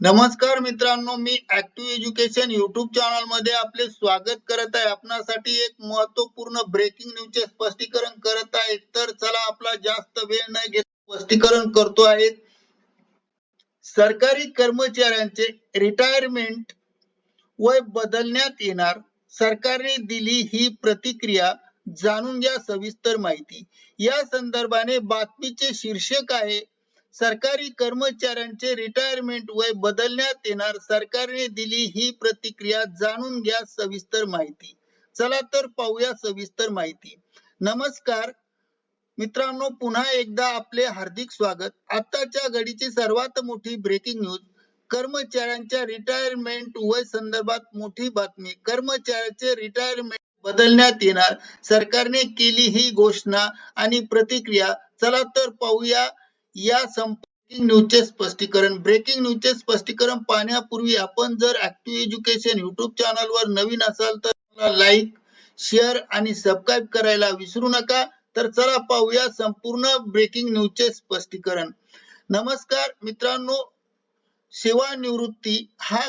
नमस्कार मित्रांनो मी ऍक्टिव्ह एज्युकेशन युट्यूब चॅनलमध्ये आपले स्वागत करत आहे. आपणासाठी एक महत्त्वपूर्ण ब्रेकिंग न्यूज चे स्पष्टीकरण करत आहे. तर चला आपला जास्त वेळ न घेत स्पष्टीकरण करतो आहे. सरकारी कर्मचाऱ्यांचे रिटायरमेंट वय बदलण्यात येणार. सरकारने दिली ही प्रतिक्रिया जाणून घ्या सविस्तर माहिती. या संदर्भाने बातमीचे शीर्षक आहे सरकारी कर्मचाऱ्यांचे रिटायरमेंट वय बदलण्यात येणार. सरकारने दिली ही प्रतिक्रिया जाणून घ्या सविस्तर माहिती. चला तर पाहूया सविस्तर माहिती. नमस्कार. मित्रांनो पुन्हा एकदा आपले हार्दिक स्वागत. आताच्या घडीची सर्वात मोठी ब्रेकिंग न्यूज कर्मचाऱ्यांच्या रिटायरमेंट वय संदर्भात मोठी बातमी. कर्मचाऱ्याचे रिटायरमेंट बदलण्यात येणार. सरकारने केली ही घोषणा आणि प्रतिक्रिया. चला तर पाहूया या ब्रेकिंग न्यूजचे स्पष्टीकरण ब्रेकिंग न्यूजचे स्पष्टीकरण पाहण्यापूर्वी आपण जर ऍक्टिव्ह एज्युकेशन युट्यूब चॅनलवर नवीन असाल तर लाईक शेअर आणि सबस्क्राईब करायला विसरू नका. तर चला पाहूया संपूर्ण ब्रेकिंग न्यूजचे स्पष्टीकरण. नमस्कार मित्रांनो सेवानिवृत्ती हा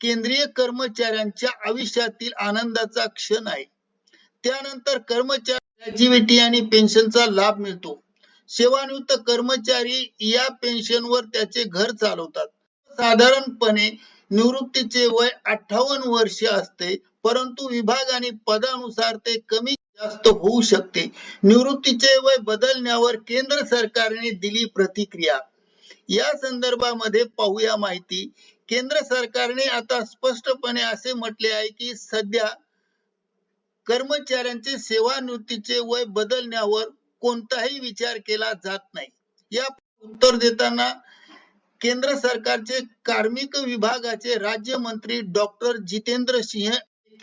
केंद्रीय कर्मचाऱ्यांच्या आयुष्यातील आनंदाचा क्षण आहे. त्यानंतर कर्मचारी ग्रॅज्युएटी आणि पेन्शनचा लाभ मिळतो. सेवानिवृत्त कर्मचारी या पेन्शनवर त्याचे घर चालवतात. साधारणपणे निवृत्तीचे वय अठ्ठावन्न वर्ष असते परंतु विभाग आणि पदानुसार ते कमी जास्त होऊ शकते. निवृत्तीचे वय बदलण्यावर केंद्र सरकारने दिली प्रतिक्रिया. या संदर्भामध्ये पाहूया माहिती. केंद्र सरकारने आता स्पष्टपणे असे म्हटले आहे की सध्या कर्मचाऱ्यांचे सेवानिवृत्तीचे वय बदलण्यावर कोणताही विचार केला जात नाही. या उत्तर देताना केंद्र सरकारचे कार्मिक विभागाचे राज्यमंत्री डॉक्टर जितेंद्र सिंह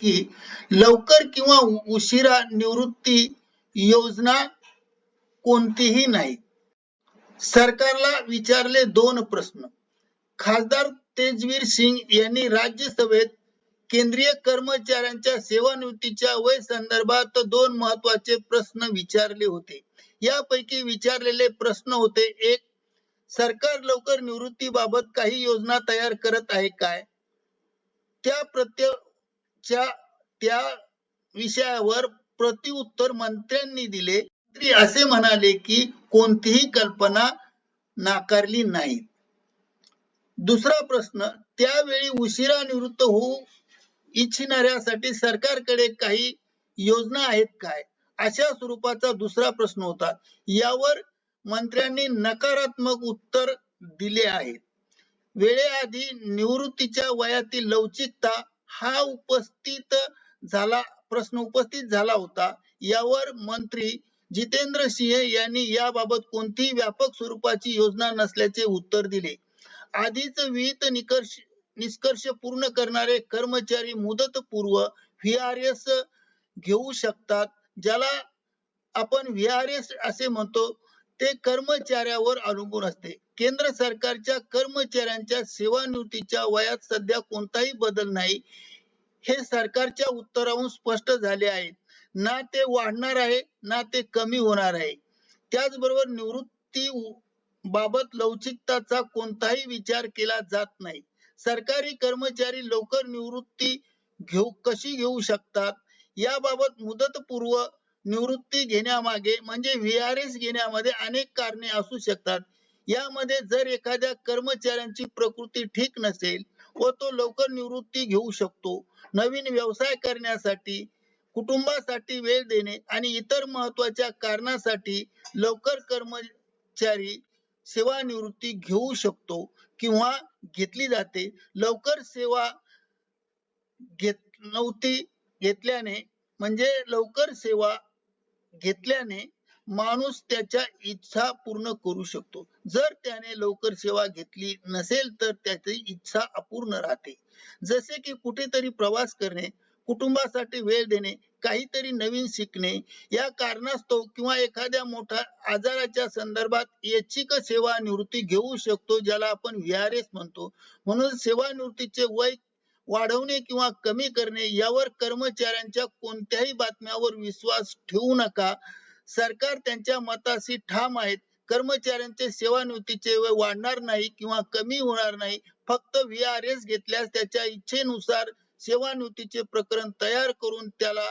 की लवकर किंवा उशिरा निवृत्ती योजना कोणतीही नाही. सरकारला विचारले दोन प्रश्न. खासदार तेजवीर सिंग यांनी राज्यसभेत केंद्रीय कर्मचाऱ्यांच्या सेवानिवृत्तीच्या वय संदर्भात दोन महत्त्वाचे प्रश्न विचारले होते. यापैकी विचारलेले प्रश्न होते. एक सरकार लवकर निवृत्तीबाबत काही योजना तयार करत आहे काय? त्या प्रत्येच्या त्या विषयावर प्रतिउत्तर मंत्र्यांनी दिले. मंत्री असे म्हणाले की कोणतीही कल्पना नाकारली नाही दुसरा प्रश्न त्यावेळी उशिरा निवृत्त होऊ इच्छिणाऱ्यासाठी सरकारकडे काही योजना आहेत काय? अशा स्वरूपाचा दुसरा प्रश्न होता. यावर मंत्र्यांनी नकारात्मक उत्तर दिले आहे. वेळेआधी निवृत्तीच्या वयातील लवचिकता हा उपस्थित झाला प्रश्न उपस्थित झाला होता. यावर मंत्री जितेंद्र सिंह यांनी याबाबत कोणतीही व्यापक स्वरूपाची योजना नसल्याचे उत्तर दिले. आधीच विहित निकर्ष निष्कर्ष पूर्ण करणारे कर्मचारी मुदतपूर्व व्ही आर एस घेऊ शकतात. ज्याला आपण व्ही आर एस असे म्हणतो ते कर्मचाऱ्यावर अवलंबून असते. केंद्र सरकारच्या कर्मचाऱ्यांच्या सेवानिवृत्तीच्या वयात सध्या कोणताही बदल नाही हे सरकारच्या उत्तरावरून स्पष्ट झाले आहे. ना ते वाढणार आहे ना ते कमी होणार आहे. त्याचबरोबर निवृत्ती बाबत लवचिकताचा कोणताही विचार केला जात नाही. सरकारी कर्मचारी लवकर निवृत्ती घेऊ कशी घेऊ शकतात? याबाबत मुदतपूर्व निवृत्ती घेण्यामागे म्हणजे व्ही आर एस घेण्यामध्ये अनेक कारणे असू शकतात. यामध्ये जर एखाद्या कर्मचाऱ्यांची प्रकृती ठीक नसेल व तो लवकर निवृत्ती घेऊ शकतो नवीन व्यवसाय करण्यासाठी कुटुंबासाठी वेळ देणे आणि इतर महत्त्वाच्या कारणासाठी लवकर कर्मचारी सेवानिवृत्ती घेऊ शकतो किंवा घेतली जाते. लवकर सेवा घेत नव्हती घेतल्याने म्हणजे लवकर सेवा घेतल्याने माणूस त्याच्या इच्छा पूर्ण करू शकतो. जर त्याने लवकर सेवा घेतली नसेल तर त्याची इच्छा अपूर्ण राहते. जसे की कुठेतरी प्रवास करणे कुटुंबासाठी वेळ देणे काहीतरी नवीन शिकणे या कारणास्तव किंवा एखाद्या मोठ्या आजाराच्या संदर्भात ऐच्छिक सेवा निवृत्ती घेऊ शकतो ज्याला आपण व्ही आर एस म्हणतो. म्हणून सेवानिवृत्तीचे वय वाढवणे किंवा कमी करणे यावर कर्मचाऱ्यांच्या कोणत्याही बातम्यावर विश्वास ठेवू नका. सरकार त्यांच्या मताशी ठाम आहेत. कर्मचाऱ्यांचे सेवानिवृत्तीचे वय वाढणार नाही किंवा कमी होणार नाही. फक्त व्ही आर एस घेतल्यास त्याच्या इच्छेनुसार सेवानिवृत्तीचे प्रकरण तयार करून त्याला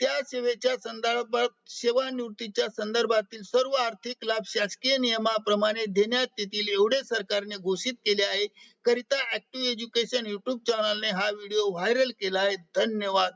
त्या सेवेच्या संदर्भात सेवानिवृत्तीच्या संदर्भातील सर्व आर्थिक लाभ शासकीय नियमाप्रमाणे देण्यात येतील एवढे सरकारने घोषित केले आहे. करिता ऍक्टिव्ह एज्युकेशन युट्यूब चॅनलने हा व्हिडिओ व्हायरल केला आहे. धन्यवाद.